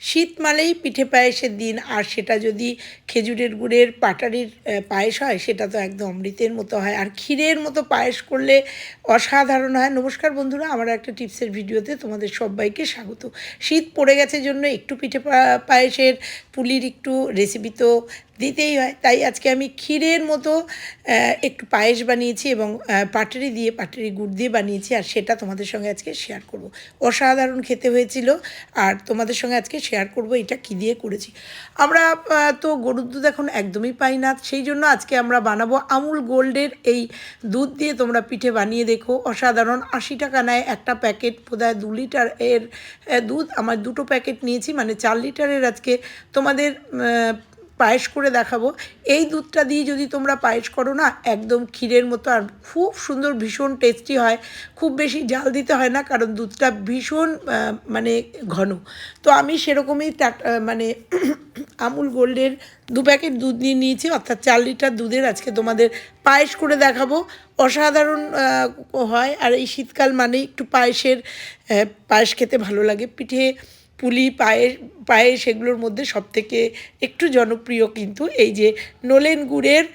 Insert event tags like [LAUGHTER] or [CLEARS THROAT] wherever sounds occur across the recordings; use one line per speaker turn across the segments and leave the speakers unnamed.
শীত মানেই পিঠে পায়েসের দিন, আর সেটা যদি খেজুরের গুড়ের পাটারির পায়েস হয়, সেটা তো একদম অমৃতের মতো হয়। আর ক্ষীরের মতো পায়েস করলে অসাধারণ হয়। নমস্কার বন্ধুরা, আমার একটা টিপসের ভিডিওতে তোমাদের সবাইকে স্বাগত। শীত পড়ে গেছে জন্য একটু পিঠে পায়েসের পুলির একটু রেসিপি তো দিতেই হয়। তাই আজকে আমি ক্ষীরের মতো একটু পায়েস বানিয়েছি এবং পাটারি দিয়ে পাটারি গুড় দিয়ে বানিয়েছি, আর সেটা তোমাদের সঙ্গে আজকে শেয়ার করব। অসাধারণ খেতে হয়েছিল, আর তোমাদের সঙ্গে আজকে শেয়ার করব, এটা কী দিয়ে করেছি। আমরা তো গরুর দুধ এখন একদমই পাই না, সেই জন্য আজকে আমরা বানাবো আমুল গোল্ডের এই দুধ দিয়ে তোমরা পিঠে বানিয়ে দেখো। অসাধারণ, আশি টাকা নেয় একটা প্যাকেট, বোধহয় দু লিটার এর দুধ। আমার দুটো প্যাকেট নিয়েছি মানে চার লিটারের আজকে তোমাদের পায়েস করে দেখাবো। এই দুধটা দিয়ে যদি তোমরা পায়েস করো না, একদম ক্ষীরের মতো আর খুব সুন্দর ভীষণ টেস্টি হয়। খুব বেশি জাল দিতে হয় না, কারণ দুধটা ভীষণ মানে ঘন। তো আমি সেরকমই মানে [CLEARS THROAT] আমুল গোল্ডের দু প্যাকেট দুধ নিয়ে নিয়েছি, অর্থাৎ চার লিটার দুধের আজকে তোমাদের পায়েস করে দেখাবো। অসাধারণ হয়। আর এই শীতকাল মানেই একটু পায়েসের পায়েস খেতে ভালো লাগে। পিঠে পুলি পায়েস পায়েস এগুলোর মধ্যে সবথেকে একটু জনপ্রিয় কিন্তু এই যে নলেন গুড়ের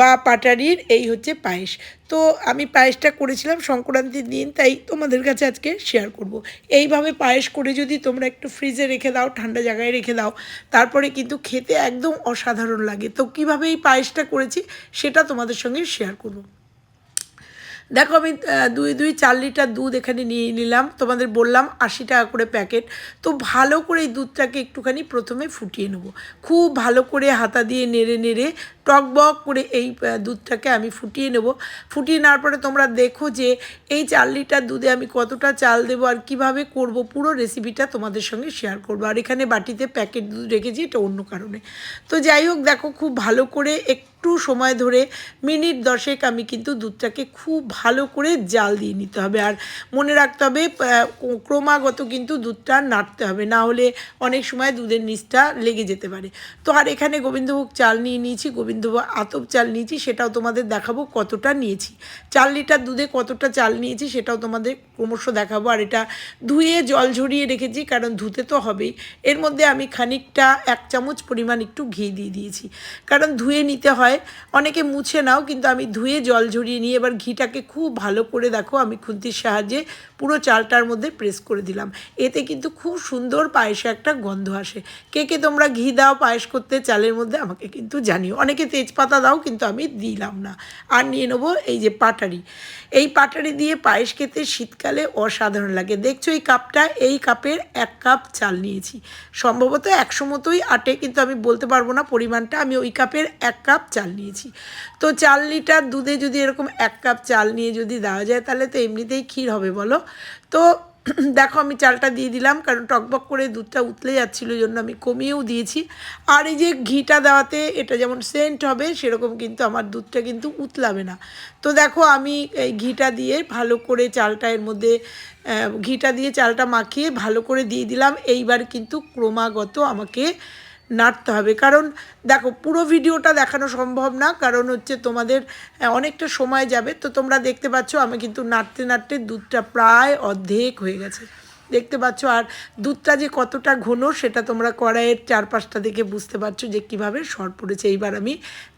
বা পাটারির এই হচ্ছে পায়েস তো আমি পায়েসটা করেছিলাম সংক্রান্তির দিন, তাই তোমাদের কাছে আজকে শেয়ার করব। এইভাবে পায়েস করে যদি তোমরা একটু ফ্রিজে রেখে দাও, ঠান্ডা জায়গায় রেখে দাও, তারপরে কিন্তু খেতে একদম অসাধারণ লাগে তো কীভাবে এই পায়েসটা করেছি সেটা তোমাদের সঙ্গে শেয়ার করব। দেখো আমি দুই দুই, চার লিটার দুধ এখানে নিয়ে নিলাম। তোমাদের বললাম আশি টাকা করে প্যাকেট। তো ভালো করে এই দুধটাকে একটুখানি প্রথমে ফুটিয়ে নেব। খুব ভালো করে হাতা দিয়ে নেড়ে নেড়ে টকবক করে এই দুধটাকে আমি ফুটিয়ে নেব। ফুটিয়ে নেওয়ার পরে তোমরা দেখো যে এই চার লিটার দুধে আমি কতটা চাল দেবো আর কীভাবে করব। পুরো রেসিপিটা তোমাদের সঙ্গে শেয়ার করব। আর এখানে বাটিতে প্যাকেট দুধ রেখেছি এটা অন্য কারণে। তো যাই হোক, দেখো খুব ভালো করে একটু সময় ধরে মিনিট দশেক আমি কিন্তু দুধটাকে খুব ভালো করে জাল দিয়ে নিতে হবে। আর মনে রাখতে হবে ক্রমাগত কিন্তু দুধটা নাড়তে হবে, না হলে অনেক সময় দুধের নিচটা লেগে যেতে পারে। তো আর এখানে গোবিন্দভোগ চাল নিয়ে নিয়েছি, গোবিন্দভোগ আতপ চাল নিয়েছি, সেটাও তোমাদের দেখাবো কতটা নিয়েছি। চার লিটার দুধে কতটা চাল নিয়েছি সেটাও তোমাদের ক্রমশ দেখাবো। আর এটা ধুয়ে জল ঝরিয়ে রেখেছি, কারণ ধুতে তো হবেই। এর মধ্যে আমি খানিকটা এক চামচ পরিমাণ একটু ঘি দিয়ে দিয়েছি। কারণ ধুয়ে নিতে হয়, অনেকে মুছে নাও, কিন্তু আমি ধুয়ে জল ঝরিয়ে নিয়ে এবার ঘিটাকে খুব ভালো করে দেখো, আমি খুন্তির সাহায্যে পুরো চালটার মধ্যে প্রেস করে দিলাম। এতে কিন্তু খুব সুন্দর পায়েসে একটা গন্ধ আসে। কে কে তোমরা ঘি দাও পায়েস করতে চালের মধ্যে, আমাকে কিন্তু জানিও। অনেকে তেজপাতা দাও, কিন্তু আমি দিলাম না। আর নিয়ে নেব এই যে পাটারি। এই পাটারি দিয়ে পায়েস খেতে শীতকালে অসাধারণ লাগে। দেখছ এই কাপটা, এই কাপের এক কাপ চাল নিয়েছি। সম্ভবত একশো মতোই আটে, কিন্তু আমি বলতে পারব না পরিমাণটা। আমি ওই কাপের এক কাপ চাল নিয়েছি। তো চার লিটার দুধে যদি এরকম এক কাপ চাল নিয়ে যদি দেওয়া যায়, তাহলে তো এমনিতেই ক্ষীর হবে, বলো। তো [CLEARS THROAT] দেখো আমি চালটা দিয়ে দিলাম, কারণ টকবক করে দুধটা উতলে যাচ্ছিল জন্য আমি কমিয়েও দিয়েছি। আর এই যে ঘিটা দেওয়াতে এটা যেমন সেন্ট হবে, সেরকম কিন্তু আমার দুধটা কিন্তু উতলাবে না। তো দেখো আমি এই ঘিটা দিয়ে ভালো করে চালটা এর মধ্যে ঘিটা দিয়ে চালটা মাখিয়ে ভালো করে দিয়ে দিলাম। এইবার কিন্তু ক্রমাগত আমাকে নাড়তে হবে। কারণ দেখো, পুরো ভিডিওটা দেখানো সম্ভব না, কারণ হচ্ছে তোমাদের অনেকটা সময় যাবে। তো তোমরা দেখতে পাচ্ছ, আমি কিন্তু নাড়তে নাড়তে দুধটা প্রায় অর্ধেক হয়ে গেছে। দেখতে পাচ্ছ, আর দুধটা যে কতটা ঘন, সেটা তোমরা কড়াইয়ের চারপাশটা দেখে বুঝতে পারছ যে কীভাবে শর্ট পড়েছে। এইবার আমি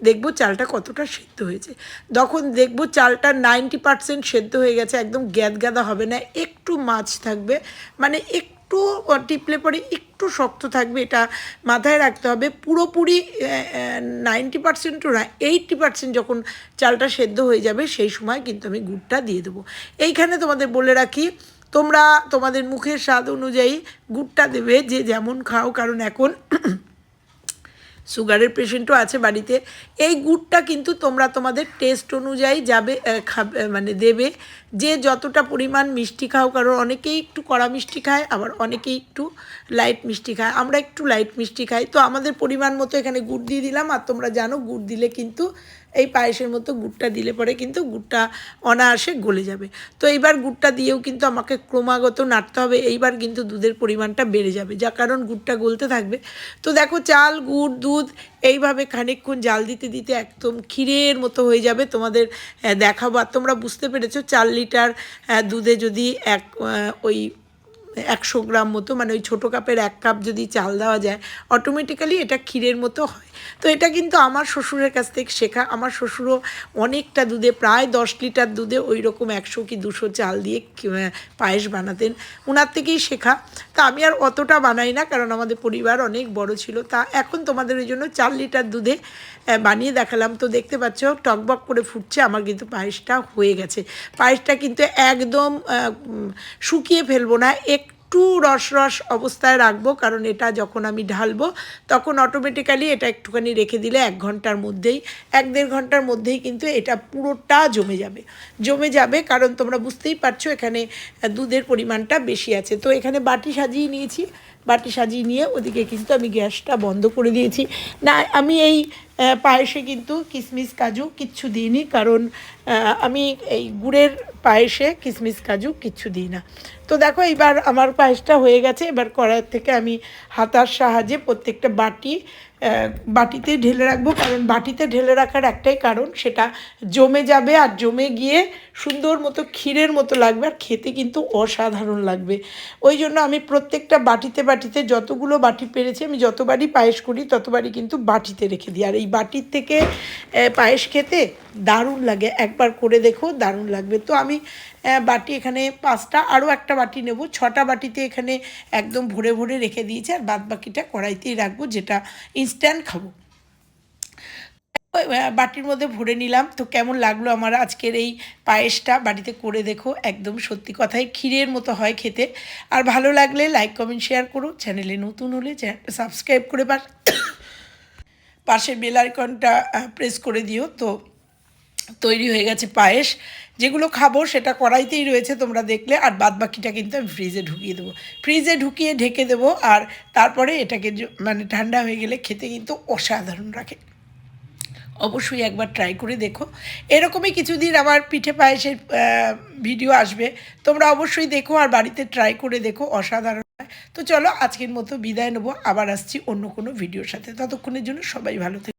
দেখব চালটা কতটা সেদ্ধ হয়েছে। তখন দেখব চালটা নাইনটি পার্সেন্ট সেদ্ধ হয়ে গেছে, একদম গ্যাদ গ্যাদা হবে না, একটু মাছ থাকবে। মানে একটু টিপলে পরে একটু শক্ত থাকবে, এটা মাথায় রাখতে হবে। পুরোপুরি নাইনটি পার্সেন্ট না এইটটি পার্সেন্ট যখন চালটা সেদ্ধ হয়ে যাবে, সেই সময় কিন্তু আমি গুড়টা দিয়ে দেবো। এইখানে তোমাদের বলে রাখি, তোমরা তোমাদের মুখের স্বাদ অনুযায়ী গুড়টা দেবে, যে যেমন খাও, কারণ এখন সুগারের পেশেন্টও আছে বাড়িতে, এই গুড়টা কিন্তু তোমরা তোমাদের টেস্ট অনুযায়ী যাবে খাবে মানে দেবে। যে যতটা পরিমাণ মিষ্টি খাও, কারণ অনেকেই একটু কড়া মিষ্টি খায়, আবার অনেকেই একটু লাইট মিষ্টি খায়। আমরা একটু লাইট মিষ্টি খাই। তো আমাদের পরিমাণ মতো এখানে গুড় দিয়ে দিলাম, আর তোমরা জানো, গুড় দিলে কিন্তু এই পায়েসের মতো গুড়টা দিলে পরে কিন্তু গুড়টা অনায়াসে গলে যাবে। তো এইবার গুড়টা দিয়েও কিন্তু আমাকে ক্রমাগত নাড়তে হবে, এইবার কিন্তু দুধের পরিমাণটা বেড়ে যাবে যা কারণ গুড়টা গলতে থাকবে। তো দেখো চাল, গুড়, দুধ এইভাবে খানিকক্ষণ জাল দিতে দিতে একদম ক্ষীরের মতো হয়ে যাবে তোমাদের দেখাবো। আর তোমরা বুঝতে পেরেছ চার লিটার দুধে যদি এক ওই একশো গ্রাম মতো মানে ওই ছোটো কাপের এক কাপ যদি চাল দেওয়া যায় অটোমেটিক্যালি এটা ক্ষীরের মতো হয়। তো এটা কিন্তু আমার শ্বশুরের কাছ থেকে শেখা। আমার শ্বশুরও অনেকটা দুধে, প্রায় দশ লিটার দুধে ওই রকম একশো কি দুশো চাল দিয়ে পায়েস বানাতেন। ওনার থেকেই শেখা। তা আমি আর অতটা বানাই না, কারণ আমাদের পরিবার অনেক বড় ছিল। তা এখন তোমাদের ওই জন্য চার লিটার দুধে বানিয়ে দেখালাম। তো দেখতে পাচ্ছ, টকবক করে ফুটছে। আমার কিন্তু পায়েসটা হয়ে গেছে। পায়েসটা কিন্তু একদম শুকিয়ে ফেলব না। একটু রস রস অবস্থায় রাখব, কারণ এটা যখন আমি ঢালবো, তখন অটোমেটিক্যালি এটা একটুখানি রেখে দিলে এক ঘণ্টার মধ্যেই, এক দেড় ঘণ্টার মধ্যেই কিন্তু এটা পুরোটা জমে যাবে। জমে যাবে কারণ তোমরা বুঝতেই পারছ এখানে দুধের পরিমাণটা বেশি আছে। তো এখানে বাটি সাজিয়ে নিয়েছি। বাটি সাজিয়ে নিয়ে ওদিকে কিন্তু আমি গ্যাসটা বন্ধ করে দিয়েছি। না, আমি এই পায়েসে কিন্তু কিসমিস কাজু কিচ্ছু দিইনি কারণ আমি এই গুড়ের পায়েসে কিসমিস কাজু কিচ্ছু দিই না। তো দেখো এবার আমার পায়েসটা হয়ে গেছে, এবার কড়াইয়ের থেকে আমি হাতার সাহায্যে প্রত্যেকটা বাটি বাটিতে ঢেলে রাখব, কারণ বাটিতে ঢেলে রাখার একটাই কারণ, সেটা জমে যাবে আর জমে গিয়ে সুন্দর মতো ক্ষীরের মতো লাগবে আর খেতে কিন্তু অসাধারণ লাগবে। ওই জন্য আমি প্রত্যেকটা বাটিতে বাটিতে যতগুলো বাটি পেরেছি, আমি যতবারই পায়েস করি, ততবারই কিন্তু বাটিতে রেখে দিই। আর এই বাটির থেকে পায়েস খেতে দারুণ লাগে। একবার করে দেখো, দারুণ লাগবে। তো আমি বাটি এখানে পাঁচটা, আরও একটা বাটি নেব। ছটা বাটিতে এখানে একদম ভরে ভরে রেখে দিয়েছি, আর বাদ বাকিটা কড়াইতেই রাখব, যেটা ইনস্ট্যান্ট খাব। বাটির মধ্যে ভরে নিলাম। তো কেমন লাগল আমার আজকের এই পায়েসটা? বাড়িতে করে দেখো, একদম সত্যি কথাই ক্ষীরের মতো হয় খেতে। আর ভালো লাগলে লাইক কমেন্ট শেয়ার করো। চ্যানেলে নতুন হলে চ্যানেলটা সাবস্ক্রাইব করে পার পাশে বেল আইকনটা প্রেস করে দিও। তো তৈরি হয়ে গেছে পায়েস। যেগুলো খাব সেটা কড়াইতেই রয়েছে, তোমরা দেখলে। আর বাদ বাকিটা কিন্তু আমি ফ্রিজে ঢুকিয়ে দেবো। ফ্রিজে ঢুকিয়ে ঢেকে দেবো। আর তারপরে এটাকে মানে ঠান্ডা হয়ে গেলে খেতে কিন্তু অসাধারণ রাখে অবশ্যই একবার ট্রাই করে দেখো। এরকমই কিছুদিন আমার পিঠে পায়েসের ভিডিও আসবে। তোমরা অবশ্যই দেখো আর বাড়িতে ট্রাই করে দেখো, অসাধারণ তো চলো আজকের মতো বিদায় নেব। আবার আসছি অন্য কোনো ভিডিওর সাথে। ততক্ষণের জন্য সবাই ভালো